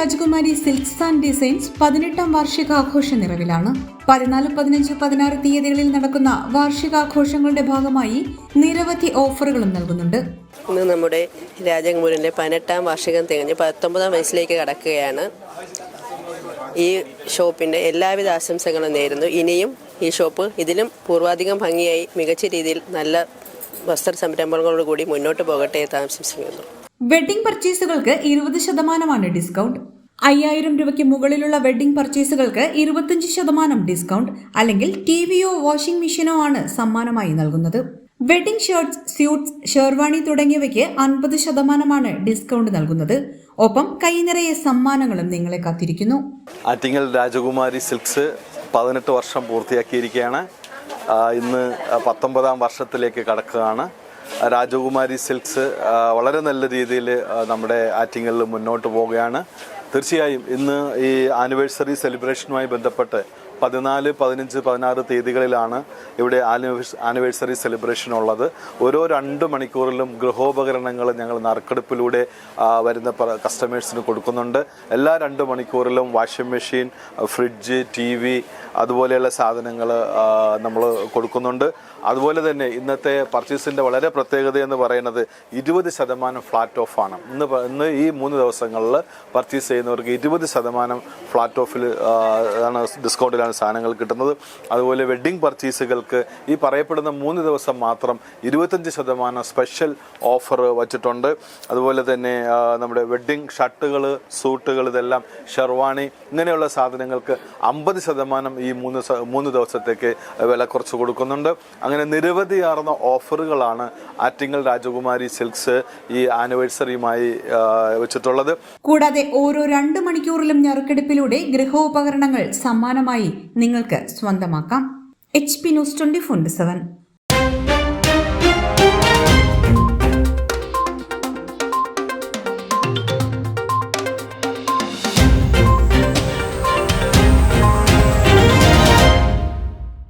രാജകുമാരി silks and designs പതിനെട്ടാം വാർഷികാഘോഷ നിറവിലാണ്. പതിനാല് പതിനഞ്ച് പതിനാറ് തീയതികളിൽ നടക്കുന്ന വാർഷികാഘോഷങ്ങളുടെ ഭാഗമായി നിരവധി ഓഫറുകളും നൽകുന്നുണ്ട്. ഇന്ന് നമ്മുടെ രാജകുമാരിന്റെ പതിനെട്ടാം വാർഷികം തികഞ്ഞ് പത്തൊമ്പതാം വയസ്സിലേക്ക് കടക്കുകയാണ്. ഈ ഷോപ്പിന്റെ എല്ലാവിധ ആശംസകളും നേരുന്നു. ഇനിയും ഈ ഷോപ്പ് ഇതിലും പൂർവാധികം ഭംഗിയായി മികച്ച രീതിയിൽ നല്ല വസ്ത്ര സംരംഭങ്ങളോട് കൂടി മുന്നോട്ട് പോകട്ടെ എന്ന് ആശംസിക്കുന്നു. വെഡിംഗ് പർച്ചേസുകൾക്ക് ഇരുപത് ശതമാനമാണ് ഡിസ്കൗണ്ട്. അയ്യായിരം രൂപയ്ക്ക് മുകളിലുള്ള വെഡ്ഡിംഗ് പർച്ചേസുകൾക്ക് ഇരുപത്തിയഞ്ച് ശതമാനം ഡിസ്കൗണ്ട് അല്ലെങ്കിൽ ടി വിയോ വാഷിംഗ് മെഷീനോ ആണ് സമ്മാനമായി നൽകുന്നത്. വെഡ്ഡിംഗ് ഷർട്ട്സ് സ്യൂട്ട്സ് ഷെർവാണി തുടങ്ങിയവയ്ക്ക് അൻപത് ശതമാനമാണ് ഡിസ്കൗണ്ട് നൽകുന്നത്. ഒപ്പം കൈനിറയെ സമ്മാനങ്ങളും നിങ്ങളെ കാത്തിരിക്കുന്നു. ആറ്റിങ്ങൽ രാജകുമാരി സിൽക്സ് പതിനെട്ട് വർഷം പൂർത്തിയാക്കിയിരിക്കുകയാണ്. ഇന്ന് പത്തൊമ്പതാം വർഷത്തിലേക്ക് കടക്കുകയാണ്. രാജകുമാരി സിൽക്സ് വളരെ നല്ല രീതിയിൽ നമ്മുടെ ആറ്റിങ്ങലിൽ മുന്നോട്ട് പോവുകയാണ്. തീർച്ചയായും ഇന്ന് ഈ ആനിവേഴ്സറി സെലിബ്രേഷനുമായി ബന്ധപ്പെട്ട് പതിനാല് പതിനഞ്ച് പതിനാറ് തീയതികളിലാണ് ഇവിടെ ആനിവേഴ്സ് ആനിവേഴ്സറി സെലിബ്രേഷൻ ഉള്ളത്. ഓരോ രണ്ട് മണിക്കൂറിലും ഗൃഹോപകരണങ്ങൾ ഞങ്ങൾ നറുക്കെടുപ്പിലൂടെ വരുന്ന കസ്റ്റമേഴ്സിന് കൊടുക്കുന്നുണ്ട്. എല്ലാ രണ്ട് മണിക്കൂറിലും washing machine fridge T V അതുപോലെയുള്ള സാധനങ്ങൾ നമ്മൾ കൊടുക്കുന്നുണ്ട്. അതുപോലെ തന്നെ ഇന്നത്തെ പർച്ചേസിന്റെ വളരെ പ്രത്യേകത എന്ന് പറയുന്നത് ഇരുപത് ശതമാനം ഫ്ലാറ്റ് ഓഫ് ആണ്. ഇന്ന് ഇന്ന് ഈ മൂന്ന് ദിവസങ്ങളിൽ പർച്ചേസ് ചെയ്യുന്നവർക്ക് ഇരുപത് ശതമാനം ഫ്ലാറ്റ് ഓഫിൽ ആണ് ഡിസ്കൗണ്ടിലാണ് സാധനങ്ങൾ കിട്ടുന്നത്. അതുപോലെ വെഡ്ഡിംഗ് പർച്ചേസുകൾക്ക് ഈ പറയപ്പെടുന്ന മൂന്ന് ദിവസം മാത്രം ഇരുപത്തഞ്ച് ശതമാനം സ്പെഷ്യൽ ഓഫർ വച്ചിട്ടുണ്ട്. അതുപോലെ തന്നെ നമ്മുടെ വെഡ്ഡിംഗ് ഷർട്ടുകൾ സൂട്ടുകൾ ഇതെല്ലാം ഷെർവാണി ഇങ്ങനെയുള്ള സാധനങ്ങൾക്ക് അമ്പത് ശതമാനം ഈ മൂന്ന് മൂന്ന് ദിവസത്തേക്ക് വില കുറച്ച് കൊടുക്കുന്നുണ്ട്. അങ്ങനെ നിരവധിയാർന്ന ഓഫറുകളാണ് ആറ്റിങ്ങൽ രാജകുമാരി സിൽക്സ് ഈ ആനിവേഴ്സറിയുമായി വെച്ചിട്ടുള്ളത്. കൂടാതെ ഓരോ രണ്ട് മണിക്കൂറിലും ഞറുക്കെടുപ്പിലൂടെ ഗൃഹോപകരണങ്ങൾ സമ്മാനമായി നിങ്ങൾക്ക് സ്വന്തമാക്കാം. H P news twenty four seven